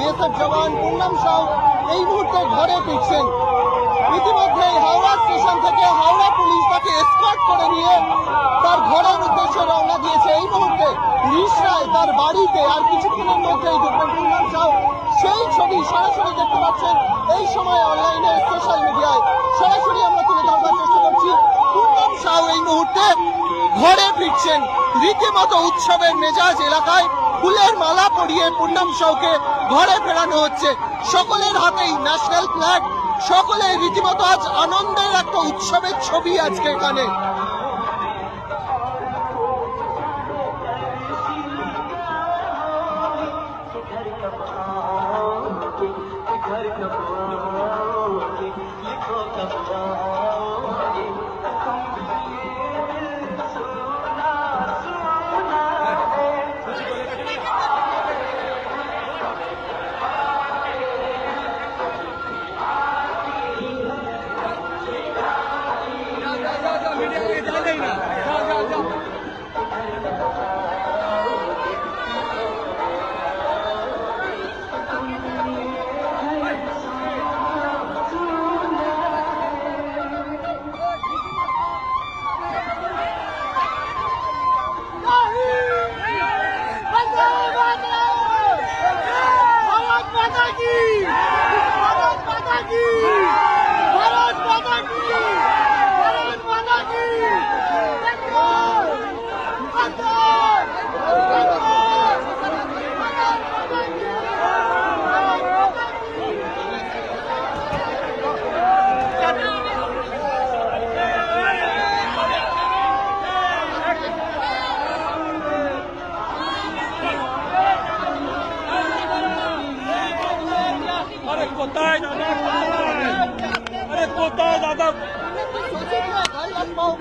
BSF জওয়ান পূর্ণাম সাউ এই মুহূর্তে ঘরে ফিরছেন। ইতিমধ্যে হাওড়া স্টেশন থেকে হাওড়া পুলিশ তাকে এসকর্ট করে নিয়ে তার ঘরের উদ্দেশ্যে রওনা দিয়েছে। এই মুহূর্তে রিসরায় তার বাড়িতে আর কিছুক্ষণের ঢুকবেন পূর্ণাম সাউ। সেই ছবি সরাসরি দেখতে পাচ্ছেন এই সময় অনলাইনে সোশ্যাল মিডিয়ায় সরাসরি আমরা তুলে ধরবার চেষ্টা করছি পূর্ণাম সাউ এই মুহূর্তে ঘরে ফিরছেন। রীতিমতো উৎসবের মেজাজ এলাকায় ফুলের মালা পরিয়ে পূর্ণাম সাউকে ঘরে ফেরানো হচ্ছে। সকলের হাতেই ন্যাশনাল ফ্ল্যাগ সকলে রীতিমতো আজ আনন্দের একটা উৎসবের ছবি আজকে এখানে। মাতা কি ভারত মাতা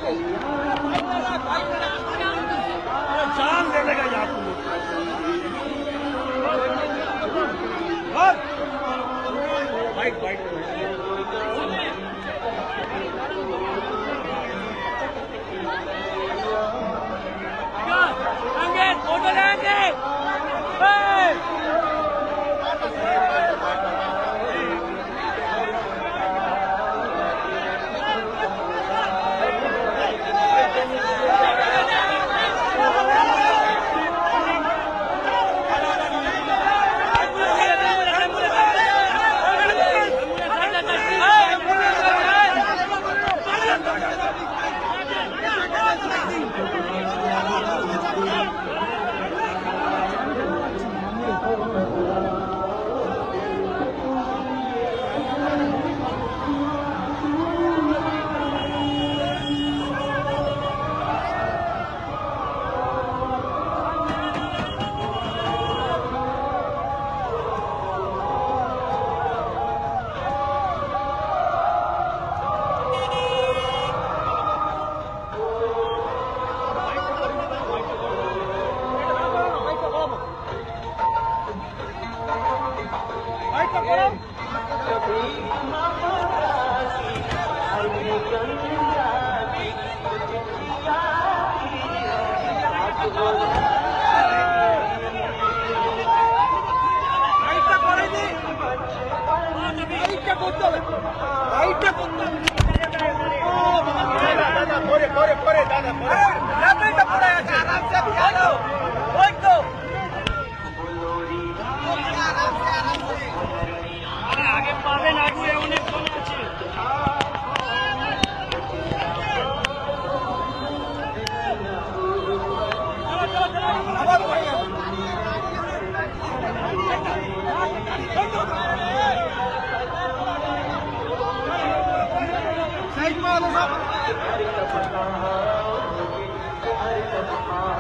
Hallelujah. ¡Ahí está! ¡Ahí está! Oh, ¡Ahí está! ¡Ahí está! ¡Ahí está! ¡Ahí हर क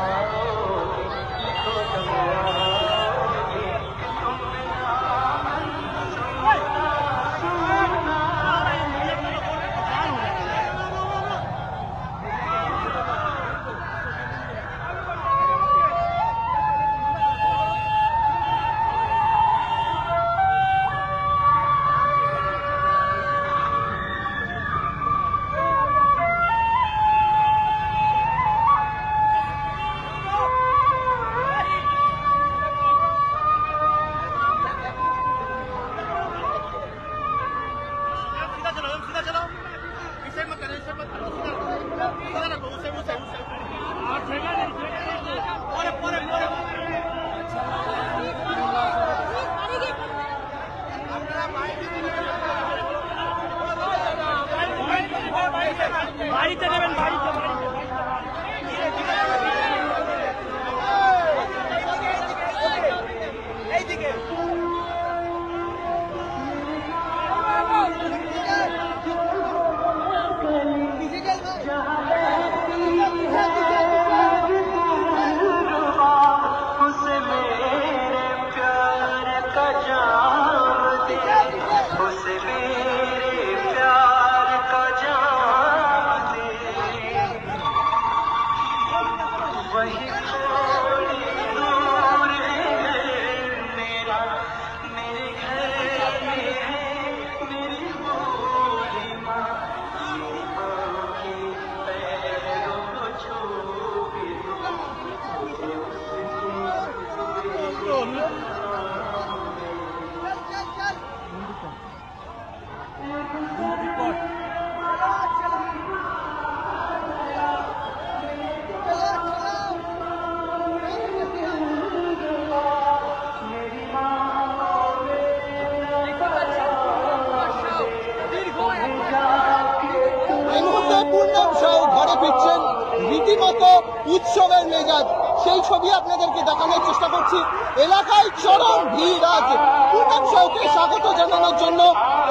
রীতিমতো উৎসবের মেজাজ, সেই ছবি আপনাদেরকে দেখানোর চেষ্টা করছি। এলাকায় চরম ভিড় আজ। পূর্ণাম সাউকে স্বাগত জানানোর জন্য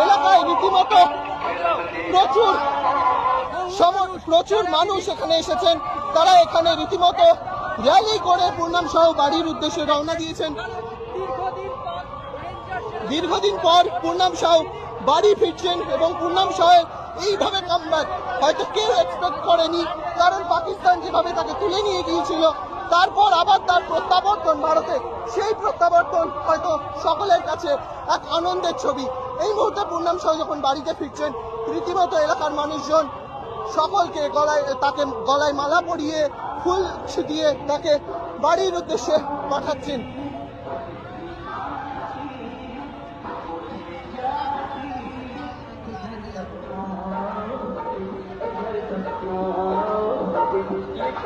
এলাকায় রীতিমতো প্রচুর প্রচুর মানুষ এখানে এসেছেন। তারা এখানে রীতিমতো র্যালি করে পূর্ণাম সাহ বাড়ির উদ্দেশ্যে রওনা দিয়েছেন। দীর্ঘদিন পর পূর্ণাম সাউ বাড়ি ফিরছেন এবং পূর্ণাম সাহের এইভাবে কামব্যাক হয়তো কেউ এক্সপেক্ট করেনি, কারণ পাকিস্তান যেভাবে তাকে তুলে নিয়ে গিয়েছিল, তারপর আবার তার প্রত্যাবর্তন ভারতে, সেই প্রত্যাবর্তন হয়তো সকলের কাছে এক আনন্দের ছবি। এই মুহূর্তে পূর্ণাম সাউ যখন বাড়িতে ফিরছেন, রীতিমতো এলাকার মানুষজন সকলকে গলায়, তাকে গলায় মালা পরিয়ে ফুল দিয়ে তাকে বাড়ির উদ্দেশ্যে পাঠাচ্ছেন।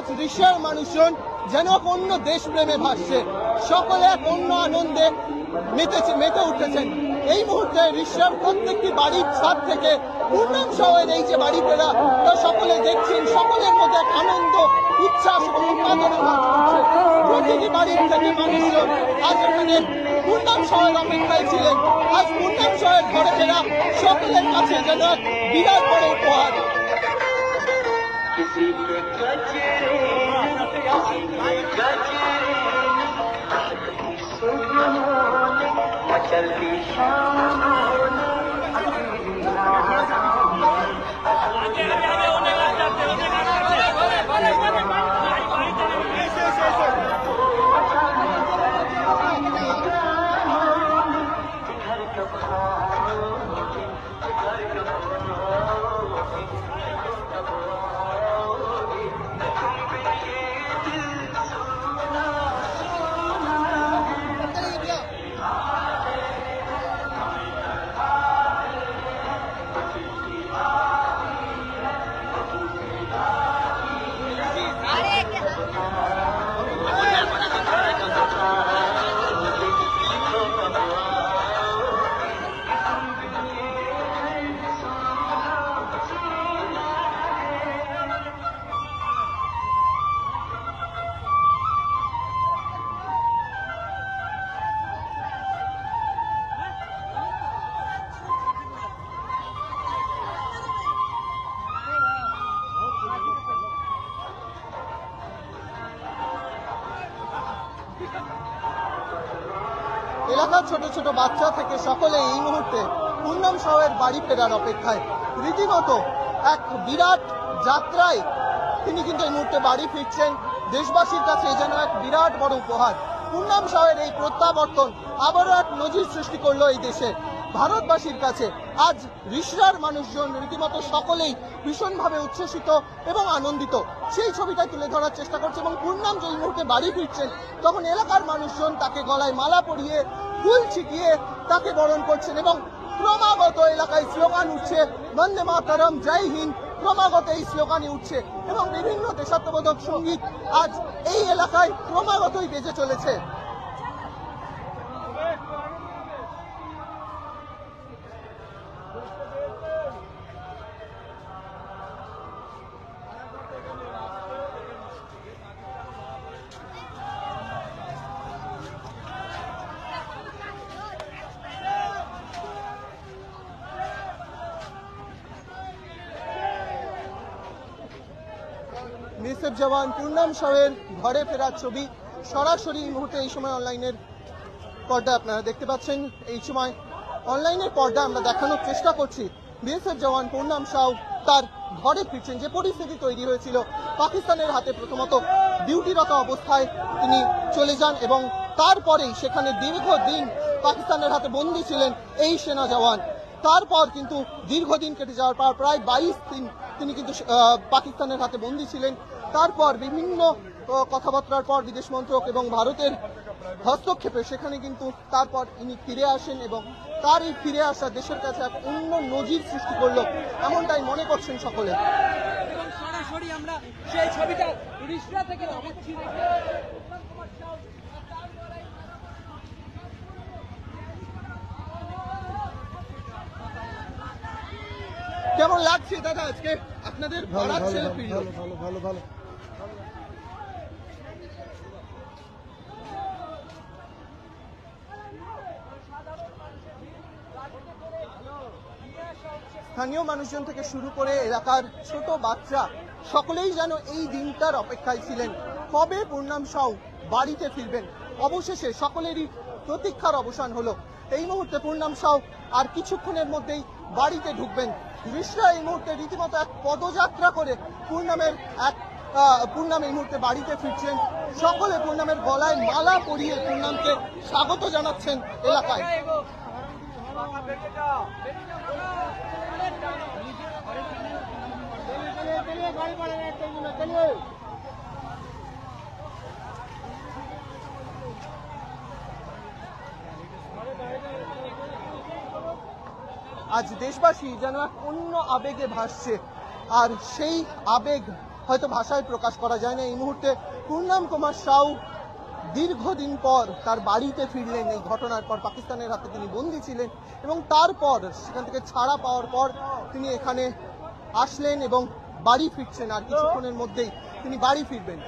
আজ ঋষিয়ার মানুষজন যেন এক অন্য দেশপ্রেমে ভাসছে সকলে এক অন্য আনন্দে মেতেছে মেতে উঠেছেন এই মুহূর্তে ঋষিয়ার প্রত্যেকটি বাড়ির ছাদ থেকে পূর্ণাম শহরের এই যে বাড়ি ফেরা তা সকলে দেখছেন সকলের মধ্যে এক আনন্দ উচ্ছ্বাস এবং উন্মাদনা কাজ করছে প্রতিটি বাড়ির থেকে মানুষজন আজ এখানে পূর্ণাম শহরের অপেক্ষায় ছিলেন আজ পূর্ণাম শহরের ঘরে ফেরা সকলের কাছে যেন এক বিরাট বড় উপহার किसी के गजरे Happy Summer. এলাকার ছোট ছোট বাচ্চা থেকে সকলে এই মুহূর্তে পূর্ণম সাহের বাড়ি ফেরার অপেক্ষায়। রীতিমতো এক বিরাট যাত্রায় তিনি কিন্তু এই মুহূর্তে বাড়ি ফিরছেন। দেশবাসীর কাছে এই যেন এক বিরাট বড় উপহার। পূর্ণাম সাহের এই প্রত্যাবর্তন আবারও এক নজির সৃষ্টি করল এই দেশে। ভারতবাসীর কাছে আজ রিসরার মানুষজন রীতিমতো সকলেই ভীষণভাবে উচ্ছ্বসিত এবং আনন্দিত। সেই ছবিটাই তুলে ধরার চেষ্টা করছে এবং পূর্ণাম যে মুহূর্তে বাড়ি ফিরছেন, তখন এলাকার মানুষজন তাকে গলায় মালা পরিয়ে ফুল ছিটিয়ে তাকে বরণ করছেন এবং ক্রমাগত এলাকায় স্লোগান উঠছে, বন্দে মাতারম, জয় হিন্দ। ক্রমাগত এই স্লোগানই উঠছে এবং বিভিন্ন দেশাত্মবোধক সংগীত আজ এই এলাকায় ক্রমাগতই বেজে চলেছে। বিএসএফ জওয়ান পূর্ণাম সাহের ঘরে ফেরার ছবি সরাসরি এই মুহূর্তে এই সময় অনলাইনের পর্দা আপনারা দেখতে পাচ্ছেন। এই সময় অনলাইনের পর্দা আমরা দেখানোর চেষ্টা করছি। বিএসএফ জওয়ান পূর্ণাম সাউ তার ঘরে ফিরছেন। যে পরিস্থিতি তৈরি হয়েছিল, পাকিস্তানের হাতে প্রথমত ডিউটিরত অবস্থায় তিনি চলে যান এবং তারপরেই সেখানে দীর্ঘদিন পাকিস্তানের হাতে বন্দী ছিলেন এই সেনা জওয়ান। তারপর কিন্তু দীর্ঘদিন কেটে যাওয়ার পর প্রায় বাইশ দিন তিনি কিন্তু পাকিস্তানের হাতে বন্দী ছিলেন। তারপর বিভিন্ন কথাবার্তার পর বিদেশ মন্ত্রক এবং ভারতের হস্তক্ষেপে সেখানে কিন্তু তারপর ইনি ফিরে আসেন এবং তার এই ফিরে আসা দেশের কাছে এক অন্য নজির সৃষ্টি করল এমনটাই মনে করছেন সকলে। সরাসরি আমরা সেই ছবিটা রিসরা থেকে দেখাচ্ছি কেমন লাগছে দাদা আজকে? আপনাদের ছেলে ভালো ভালো ভালো। স্থানীয় মানুষজন থেকে শুরু করে এলাকার ছোট বাচ্চা সকলেই যেন এই দিনটার অপেক্ষায় ছিলেন। কবে পূর্ণাম সাউ বাড়িতে ফিরবেন? অবশেষে সকলেরই প্রতীক্ষার অবসান হলো। এই মুহূর্তে পূর্ণাম সাউ আর কিছুক্ষণের মধ্যেই বাড়িতে ঢুকবেন। রিসরা এই মুহূর্তে রীতিমতো এক পদযাত্রা করে পূর্ণামের এক পূর্ণাম এই মুহূর্তে বাড়িতে ফিরছেন। সকলে পূর্ণামের গলায় মালা পরিয়ে পূর্ণামকে স্বাগত জানাচ্ছেন এলাকায়। আজ দেশবাসী যেন এক অন্য আবেগে ভাসছে। আর সেই আবেগ হয়তো ভাষায় প্রকাশ করা যায় না। এই মুহূর্তে পূর্ণাম কুমার সাউ দীর্ঘদিন পর তার বাড়িতে ফিরলেন। এই ঘটনার পর পাকিস্তানের হাতে তিনি বন্দী ছিলেন এবং তারপর সেখান থেকে ছাড়া পাওয়ার পর তিনি এখানে আসলেন এবং বাড়ি ফিরছেন আর কিছুক্ষণের মধ্যেই তিনি বাড়ি ফিরবেন।